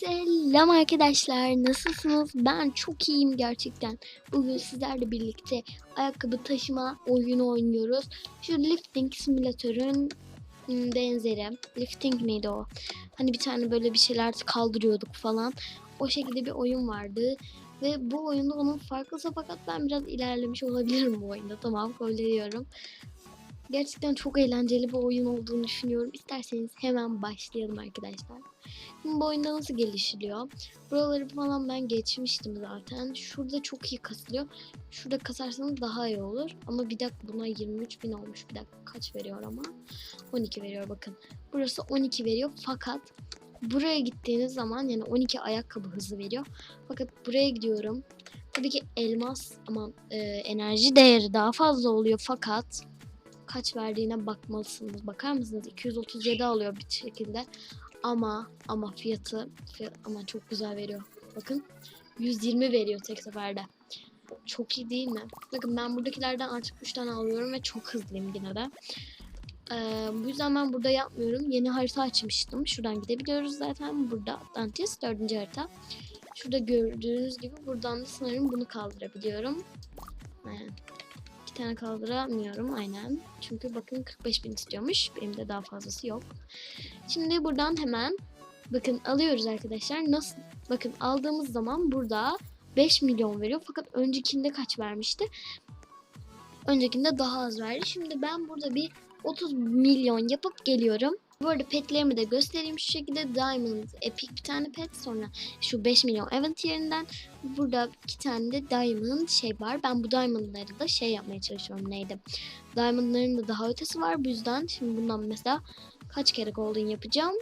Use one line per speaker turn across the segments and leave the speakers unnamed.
Selam arkadaşlar nasılsınız? Ben çok iyiyim gerçekten. Bugün sizlerle birlikte ayakkabı taşıma oyunu oynuyoruz. Şu lifting simülatörün hmm, benzeri. Lifting miydi o? Hani bir tane böyle bir şeyler kaldırıyorduk falan. O şekilde bir oyun vardı. Ve bu oyunda onun farklısı fakat ben biraz ilerlemiş olabilirim bu oyunda. Tamam kabul ediyorum. Gerçekten çok eğlenceli bir oyun olduğunu düşünüyorum. İsterseniz hemen başlayalım arkadaşlar. Şimdi bu oyunda nasıl gelişiliyor? Buraları falan ben geçmiştim zaten. Şurada çok iyi kasılıyor. Şurada kasarsanız daha iyi olur. Ama bir dakika buna 23 bin olmuş. Bir dakika kaç veriyor ama? 12 veriyor bakın. Burası 12 veriyor fakat buraya gittiğiniz zaman yani 12 ayakkabı hızı veriyor. Fakat buraya gidiyorum. Tabii ki elmas ama e, enerji değeri daha fazla oluyor fakat kaç verdiğine bakmalısınız. Bakar mısınız? 237 alıyor bir şekilde. Ama ama fiyatı, fiyat, ama çok güzel veriyor. Bakın 120 veriyor tek seferde. Çok iyi değil mi? Bakın ben buradakilerden artık 3 tane alıyorum ve çok hızlıyım yine de. Ee, bu yüzden ben burada yapmıyorum. Yeni harita açmıştım. Şuradan gidebiliyoruz zaten. Burada Atlantis 4. harita. Şurada gördüğünüz gibi buradan da sanırım bunu kaldırabiliyorum. Evet. Tane kaldıramıyorum aynen. Çünkü bakın 45 bin istiyormuş. Benim de daha fazlası yok. Şimdi buradan hemen bakın alıyoruz arkadaşlar. Nasıl? Bakın aldığımız zaman burada 5 milyon veriyor. Fakat öncekinde kaç vermişti? Öncekinde daha az verdi. Şimdi ben burada bir 30 milyon yapıp geliyorum. Bu arada petlerimi de göstereyim şu şekilde. Diamond Epic bir tane pet. Sonra şu 5 milyon event yerinden. Burada iki tane de Diamond şey var. Ben bu Diamond'ları da şey yapmaya çalışıyorum. Neydi? Diamond'ların da daha ötesi var. Bu yüzden şimdi bundan mesela kaç kere golden yapacağım?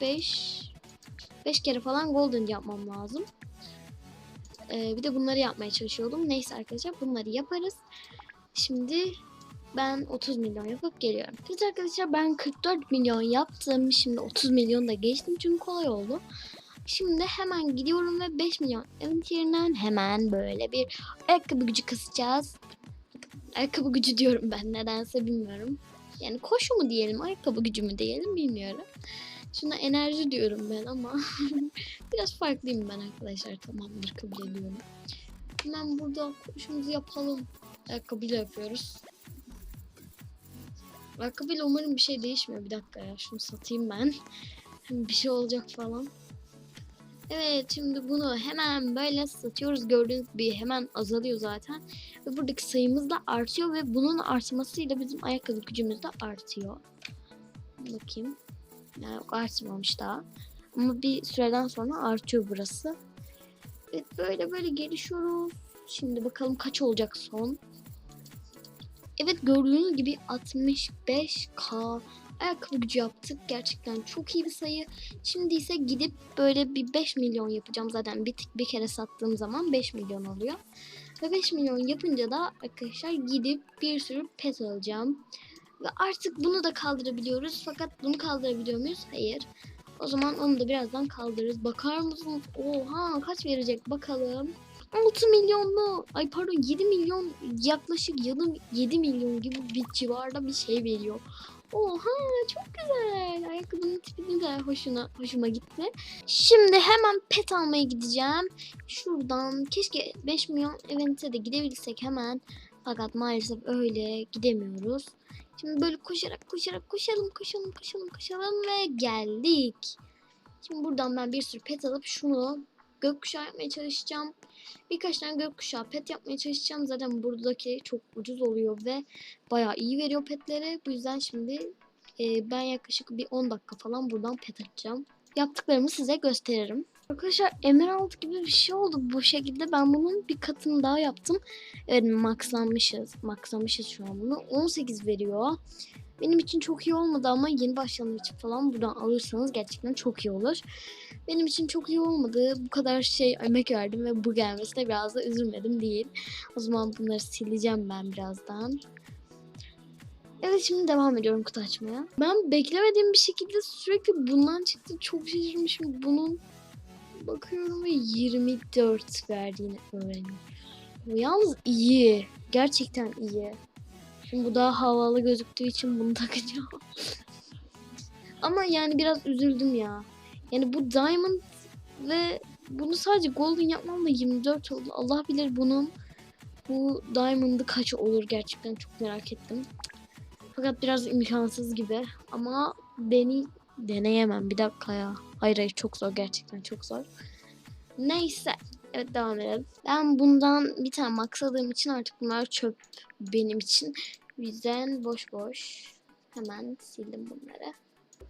5 5 kere falan golden yapmam lazım. Ee, bir de bunları yapmaya çalışıyordum. Neyse arkadaşlar bunları yaparız. Şimdi ben 30 milyon yapıp geliyorum. Evet arkadaşlar ben 44 milyon yaptım. Şimdi 30 milyon da geçtim çünkü kolay oldu. Şimdi hemen gidiyorum ve 5 milyon event yerinden hemen böyle bir ayakkabı gücü kasacağız. Ayakkabı gücü diyorum ben nedense bilmiyorum. Yani koşu mu diyelim, ayakkabı gücü mü diyelim bilmiyorum. Şuna enerji diyorum ben ama biraz farklıyım ben arkadaşlar. Tamamdır kabul ediyorum. Hemen burada koşumuzu yapalım. Ayakkabıyla yapıyoruz. Ayakkabıyla umarım bir şey değişmiyor. Bir dakika ya şunu satayım ben. Bir şey olacak falan. Evet şimdi bunu hemen böyle satıyoruz. Gördüğünüz gibi hemen azalıyor zaten. Ve buradaki sayımız da artıyor ve bunun artmasıyla bizim ayakkabı gücümüz de artıyor. Bakayım. Yani yok artmamış daha. Ama bir süreden sonra artıyor burası. Evet böyle böyle gelişiyoruz. Şimdi bakalım kaç olacak son. Evet gördüğünüz gibi 65k ayakkabı gücü yaptık. Gerçekten çok iyi bir sayı. Şimdi ise gidip böyle bir 5 milyon yapacağım. Zaten bir, bir kere sattığım zaman 5 milyon oluyor. Ve 5 milyon yapınca da arkadaşlar gidip bir sürü pet alacağım. Ve artık bunu da kaldırabiliyoruz. Fakat bunu kaldırabiliyor muyuz? Hayır. O zaman onu da birazdan kaldırırız. Bakar mısınız? Oha kaç verecek bakalım. 6 milyonlu ay pardon 7 milyon yaklaşık yılın 7 milyon gibi bir civarda bir şey veriyor. Oha çok güzel. Ayakkabının tipi de hoşuna, hoşuma gitti. Şimdi hemen pet almaya gideceğim. Şuradan keşke 5 milyon event'e de gidebilsek hemen. Fakat maalesef öyle gidemiyoruz. Şimdi böyle koşarak koşarak koşalım koşalım koşalım koşalım ve geldik. Şimdi buradan ben bir sürü pet alıp şunu gökkuşağı yapmaya çalışacağım. Birkaç tane gökkuşağı pet yapmaya çalışacağım. Zaten buradaki çok ucuz oluyor ve bayağı iyi veriyor petleri. Bu yüzden şimdi e, ben yaklaşık bir 10 dakika falan buradan pet atacağım. Yaptıklarımı size gösteririm. Arkadaşlar Emerald gibi bir şey oldu bu şekilde. Ben bunun bir katını daha yaptım. Evet maxlanmışız. Maxlamışız şu an bunu. 18 veriyor. Benim için çok iyi olmadı ama yeni başlayanlar için falan buradan alırsanız gerçekten çok iyi olur. Benim için çok iyi olmadı. Bu kadar şey emek verdim ve bu gelmesine biraz da üzülmedim değil. O zaman bunları sileceğim ben birazdan. Evet şimdi devam ediyorum kutu açmaya. Ben beklemediğim bir şekilde sürekli bundan çıktı. Çok şaşırmışım. Bunun bakıyorum ve 24 verdiğini öğreniyorum. Yalnız iyi. Gerçekten iyi. Şimdi bu daha havalı gözüktüğü için bunu takacağım. Ama yani biraz üzüldüm ya. Yani bu Diamond Ve bunu sadece golden yapmam da 24 oldu. Allah bilir bunun bu diamond'ı kaç olur gerçekten çok merak ettim. Fakat biraz imkansız gibi ama deni deneyemem bir dakika ya. Hayır hayır çok zor gerçekten çok zor. Neyse evet devam edelim. Ben bundan bir tane maksadığım için artık bunlar çöp benim için. Yüzden boş boş hemen sildim bunları.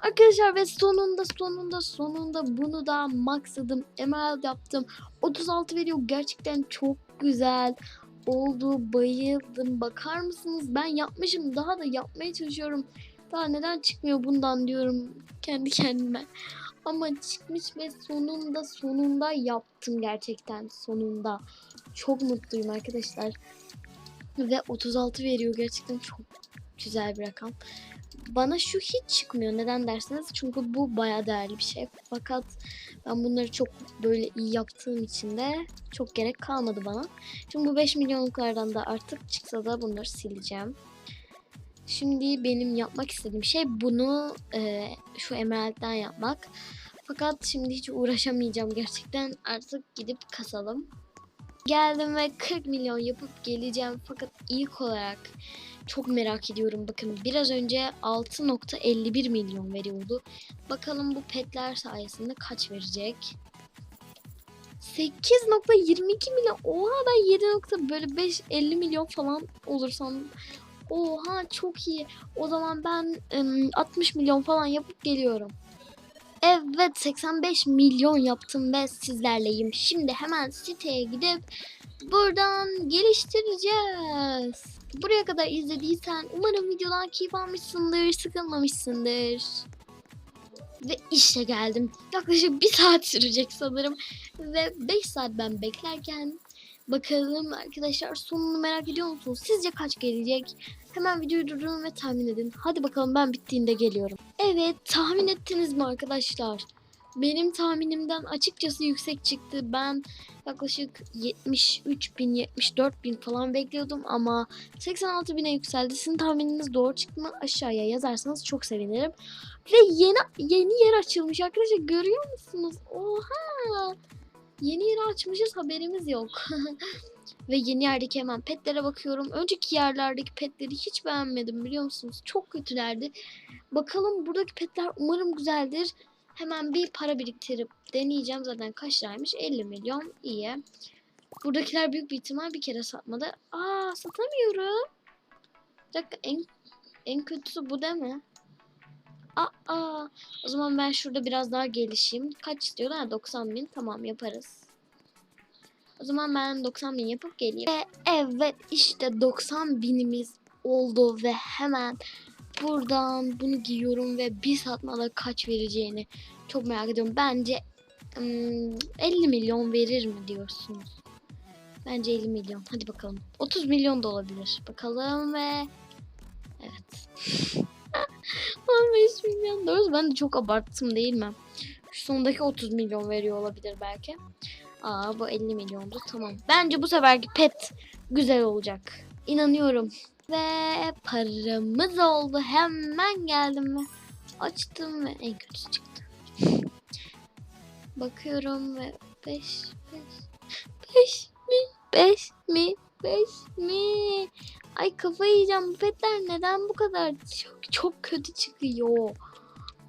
Arkadaşlar ve sonunda sonunda sonunda bunu da maksadım. Emerald yaptım. 36 veriyor. Gerçekten çok güzel oldu. Bayıldım. Bakar mısınız? Ben yapmışım. Daha da yapmaya çalışıyorum. Daha neden çıkmıyor bundan diyorum kendi kendime. Ama çıkmış ve sonunda sonunda yaptım gerçekten sonunda. Çok mutluyum arkadaşlar. Ve 36 veriyor gerçekten çok güzel bir rakam. Bana şu hiç çıkmıyor. Neden derseniz çünkü bu baya değerli bir şey. Fakat ben bunları çok böyle iyi yaptığım için de çok gerek kalmadı bana. Çünkü bu 5 milyonluklardan da artık çıksa da bunları sileceğim. Şimdi benim yapmak istediğim şey bunu e, şu emeraldden yapmak. Fakat şimdi hiç uğraşamayacağım gerçekten. Artık gidip kasalım. Geldim ve 40 milyon yapıp geleceğim. Fakat ilk olarak çok merak ediyorum. Bakın biraz önce 6.51 milyon veriyordu. Bakalım bu petler sayesinde kaç verecek? 8.22 milyon. Oha ben 7. nokta böyle 5 50 milyon falan olursam. Oha çok iyi. O zaman ben ım, 60 milyon falan yapıp geliyorum. Evet 85 milyon yaptım ve sizlerleyim. Şimdi hemen siteye gidip buradan geliştireceğiz. Buraya kadar izlediysen umarım videodan keyif almışsındır, sıkılmamışsındır. Ve işte geldim. Yaklaşık bir saat sürecek sanırım. Ve 5 saat ben beklerken bakalım arkadaşlar sonunu merak ediyor musunuz? Sizce kaç gelecek? Hemen videoyu durdurun ve tahmin edin. Hadi bakalım ben bittiğinde geliyorum. Evet tahmin ettiniz mi arkadaşlar? Benim tahminimden açıkçası yüksek çıktı. Ben yaklaşık 73 bin, 74 bin falan bekliyordum ama 86 bine yükseldi. Sizin tahmininiz doğru çıktı mı? Aşağıya yazarsanız çok sevinirim. Ve yeni yeni yer açılmış arkadaşlar görüyor musunuz? Oha! Yeni yeri açmışız haberimiz yok. Ve yeni yerdeki hemen petlere bakıyorum. Önceki yerlerdeki petleri hiç beğenmedim biliyor musunuz? Çok kötülerdi. Bakalım buradaki petler umarım güzeldir. Hemen bir para biriktirip deneyeceğim. Zaten kaç liraymış? 50 milyon. İyi. Buradakiler büyük bir ihtimal bir kere satmadı. Aa satamıyorum. Bir dakika en, en kötüsü bu değil mi? Aa, o zaman ben şurada biraz daha gelişeyim. Kaç istiyorlar? Ha, 90 bin. Tamam yaparız. O zaman ben 90 bin yapıp geleyim. Ve evet işte 90 binimiz oldu ve hemen buradan bunu giyiyorum ve bir satmada kaç vereceğini çok merak ediyorum. Bence ım, 50 milyon verir mi diyorsunuz? Bence 50 milyon. Hadi bakalım. 30 milyon da olabilir. Bakalım ve evet. 15 milyon. Doğrusu ben de çok abarttım değil mi? Şu sondaki 30 milyon veriyor olabilir belki. Aa bu 50 milyondu. Tamam. Bence bu seferki pet güzel olacak. İnanıyorum. Ve paramız oldu. Hemen geldim ve açtım ve en kötüsü çıktı. Bakıyorum ve 5 5 5 mi? 5 mi? 5 mi? Ay kafayı yiyeceğim. Bu petler neden bu kadar çok, çok kötü çıkıyor?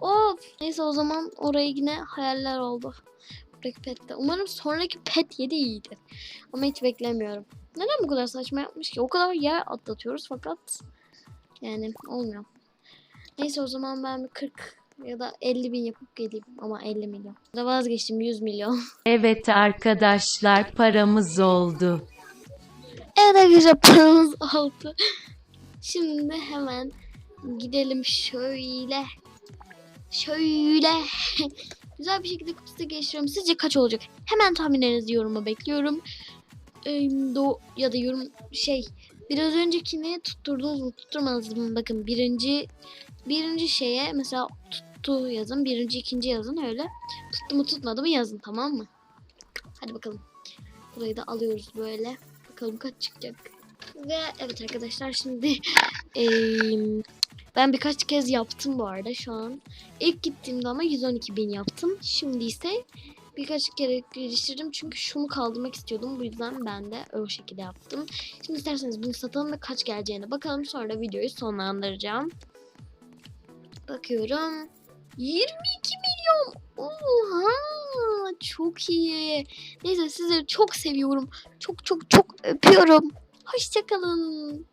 Of. Neyse o zaman oraya yine hayaller oldu. Buradaki pette. Umarım sonraki pet yedi iyidir. Ama hiç beklemiyorum. Neden bu kadar saçma yapmış ki? O kadar yer atlatıyoruz fakat yani olmuyor. Neyse o zaman ben bir 40 ya da 50 bin yapıp geleyim. Ama 50 milyon. Da vazgeçtim 100 milyon.
Evet arkadaşlar paramız oldu.
Evet arkadaşlar paramız oldu. Şimdi hemen gidelim şöyle. Şöyle. Güzel bir şekilde kutusu geçiriyorum. Sizce kaç olacak? Hemen tahminlerinizi yoruma bekliyorum. Ee, do ya da yorum şey biraz öncekini tutturdunuz mu tutturmadınız mı? Bakın birinci birinci şeye mesela tuttu yazın. Birinci ikinci yazın öyle. Tuttu mu tutmadı mı yazın tamam mı? Hadi bakalım. Burayı da alıyoruz böyle. Bakalım kaç çıkacak. Ve evet arkadaşlar şimdi Ben birkaç kez yaptım bu arada şu an. İlk gittiğimde ama 112 bin yaptım. Şimdi ise birkaç kere geliştirdim çünkü şunu kaldırmak istiyordum. Bu yüzden ben de o şekilde yaptım. Şimdi isterseniz bunu satalım ve kaç geleceğine bakalım. Sonra da videoyu sonlandıracağım. Bakıyorum. 22 milyon. Oha! Çok iyi. Neyse sizleri çok seviyorum. Çok çok çok öpüyorum. Hoşçakalın.